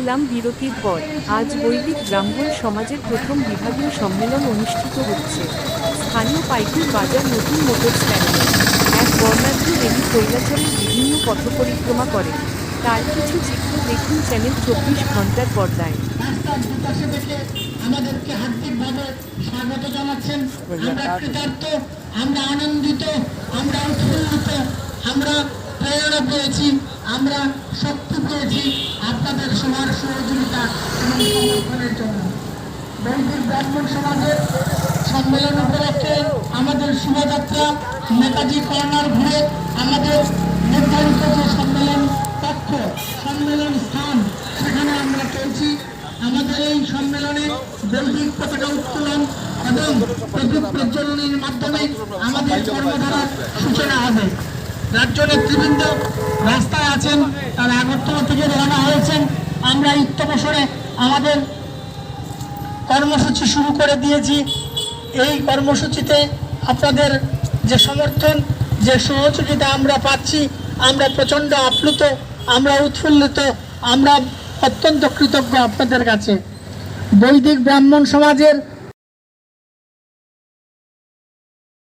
এলাম বিরতির পর। আজ বৈদিক ব্রাহ্মণ সমাজের প্রথম বিভাগীয় সম্মেলন অনুষ্ঠিত হচ্ছে। স্থানীয় পাইকুর বাজার নতুন মোটর স্ট্যান্ডে। এক বর্ণাঢ্য রেলি কৈলাসরের বিভিন্ন পথ পরিক্রমা করে তার কিছু চিত্র দেখুন চ্যানেল চব্বিশ ঘণ্টার পর্দায়। আমাদেরকে হার্দিকভাবে স্বাগত জানাচ্ছেন। আমরা কৃতার্থ আমরা আনন্দিত আমরা উৎফুল্লিত আমরা প্রেরণা পেয়েছি আমরা শক্তি পেয়েছি আপনাদের সবার সহযোগিতা এবং সমর্থনের জন্য। বৈদিক ব্রাহ্মণ সমাজের সম্মেলন উপলক্ষে আমাদের শোভাযাত্রা নেতাজি কর্নার ঘুরে আমাদের নির্ধারিত যে সম্মেলন কক্ষ, সম্মেলন স্থান, সেখানে আমরা চলছি। আমাদের এই সম্মেলনে বৈদিক পতাকা উত্তোলন এবং প্রদীপ প্রজ্বলনের মাধ্যমে আমাদের কর্মধারার সূচনা হবে। রাজ্য নেতৃবৃন্দ রাস্তায় আছেন, তারা আগরতলা থেকে আমরা ইত্যবসরে আমাদের কর্মসূচি শুরু করে দিয়েছি। এই কর্মসূচিতে আপনাদের যে সমর্থন, যে সহযোগিতা আমরা পাচ্ছি, আমরা প্রচণ্ড আপ্লুত, আমরা উৎফুল্লিত, আমরা অত্যন্ত কৃতজ্ঞ আপনাদের কাছে। বৈদিক ব্রাহ্মণ সমাজের